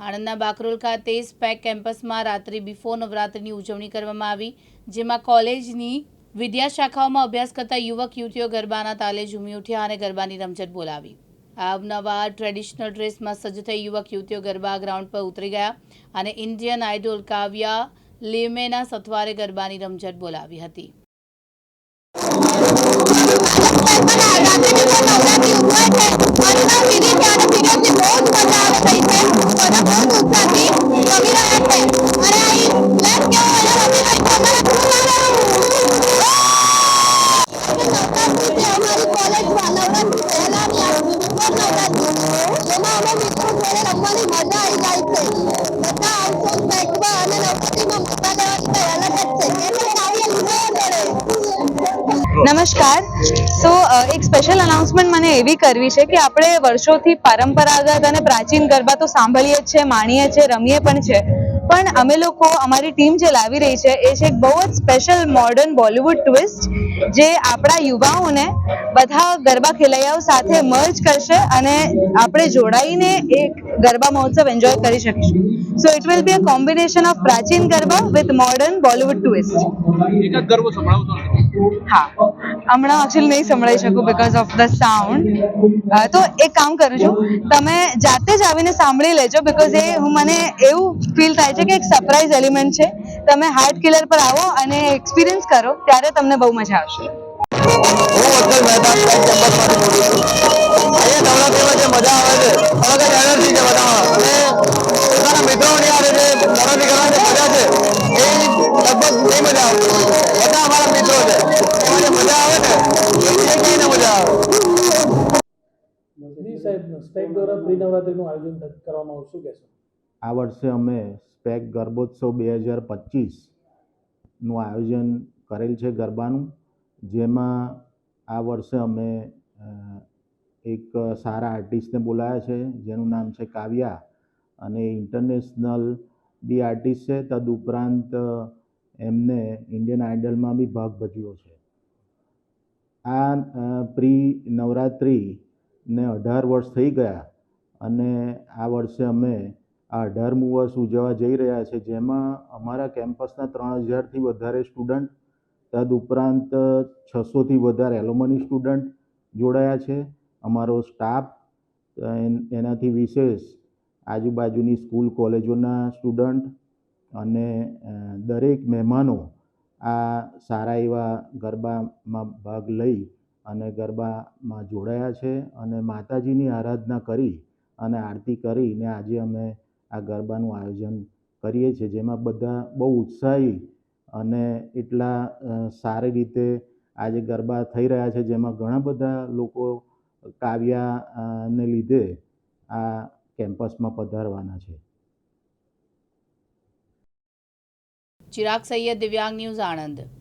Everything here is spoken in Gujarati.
આણંદના બાકરોલ ખાતે સ્પેક કેમ્પસમાં રાત્રિ બિફોર નવરાત્રિની ઉજવણી કરવામાં આવી, જેમાં કોલેજની વિદ્યા શાખાઓમાં અભ્યાસ કરતા યુવક, યુવતીઓ ગરબાના તાલે ઝૂમી ઉઠ્યા અને ગરબાની રમઝટ બોલાવી. અવનવા ટ્રેડિશનલ ડ્રેસમાં સજ્જ થઈ યુવક, યુવતીઓ ગરબા ગ્રાઉન્ડ પર ઉતરી ગયા અને ઇન્ડિયન આઇડોલ કાવ્યા લેમેના સથવારે ગરબાની રમઝટ બોલાવી હતી. નમસ્કાર. સો એક સ્પેશિયલ અનાઉન્સમેન્ટ મને એવી કરવી છે કે આપણે વર્ષોથી પરંપરાગત અને પ્રાચીન ગરબા તો સાંભળીએ જ છે, માણીએ છીએ રમીએ પણ છે. પણ અમે લોકો અમારી ટીમ જે લાવી રહી છે એ છે એક બહુ જ સ્પેશિયલ મોડર્ન બોલિવૂડ ટ્વિસ્ટ જે આપણા યુવાઓને બધા ગરબા ખેલૈયાઓ સાથે મર્જ કરશે અને આપણે જોડાઈને એક ગરબા મહોત્સવ એન્જોય કરી શકીશું. So it will be a combination of પ્રાચીન garba with modern Bollywood twist હા. હમણાં એકચ્યુઅલી નહીં સંભળાઈ શકું બીકોઝ ઓફ ધ સાઉન્ડ તો એક કામ કરું છું, તમે જાતે જ આવીને સાંભળી લેજો બીકોઝ એ હું મને એવું ફીલ થાય છે કે એક સરપ્રાઈઝ એલિમેન્ટ છે. તમે હાર્ટ કિલર પર આવો અને એક્સપિરિયન્સ કરો, ત્યારે તમને બહુ મજા આવશે. હું અબ્દુલ મહેતા સ્ટેક દ્વારા પ્રી નવરાત્રીનું આયોજન કરવામાં આવશે કહેશો? આ વર્ષે અમે સ્પેક ગરબોત્સવ બે હજાર પચીસનું આયોજન કરેલ છે ગરબાનું, જેમાં આ વર્ષે અમે એક સારા આર્ટિસ્ટને બોલાવ્યા છે, જેનું નામ છે કાવ્યા અને ઇન્ટરનેશનલ બી આર્ટિસ્ટ છે. તદુપરાંત એમને ઇન્ડિયન આઇડલમાં બી ભાગ ભજવ્યો છે. આ પ્રી પ્રી નવરાત્રિને અઢાર વર્ષ થઈ ગયા અને આ વર્ષે અમે આ અઢારમું વર્ષ ઉજવવા જઈ રહ્યા છે, જેમાં અમારા કેમ્પસના ત્રણ હજારથી વધારે સ્ટુડન્ટ તદુપરાંત છસોથી વધારે એલોમની સ્ટુડન્ટ જોડાયા છે. અમારો સ્ટાફ એનાથી વિશેષ આજુબાજુની સ્કૂલ કોલેજોના સ્ટુડન્ટ અને દરેક મહેમાનો આ સારા એવા ગરબામાં ભાગ લઈ અને ગરબામાં જોડાયા છે અને માતાજીની આરાધના કરી અને આરતી કરીને આજે અમે આ ગરબાનું આયોજન કરીએ છીએ, જેમાં બધા બહુ ઉત્સાહી અને એટલા સારી રીતે આજે ગરબા થઈ રહ્યા છે, જેમાં ઘણા બધા લોકો કાવ્યા ને લીધે આ કેમ્પસમાં પધારવાના છે. ચિરાગ સૈયદ, દિવ્યાંગ ન્યૂઝ આણંદ.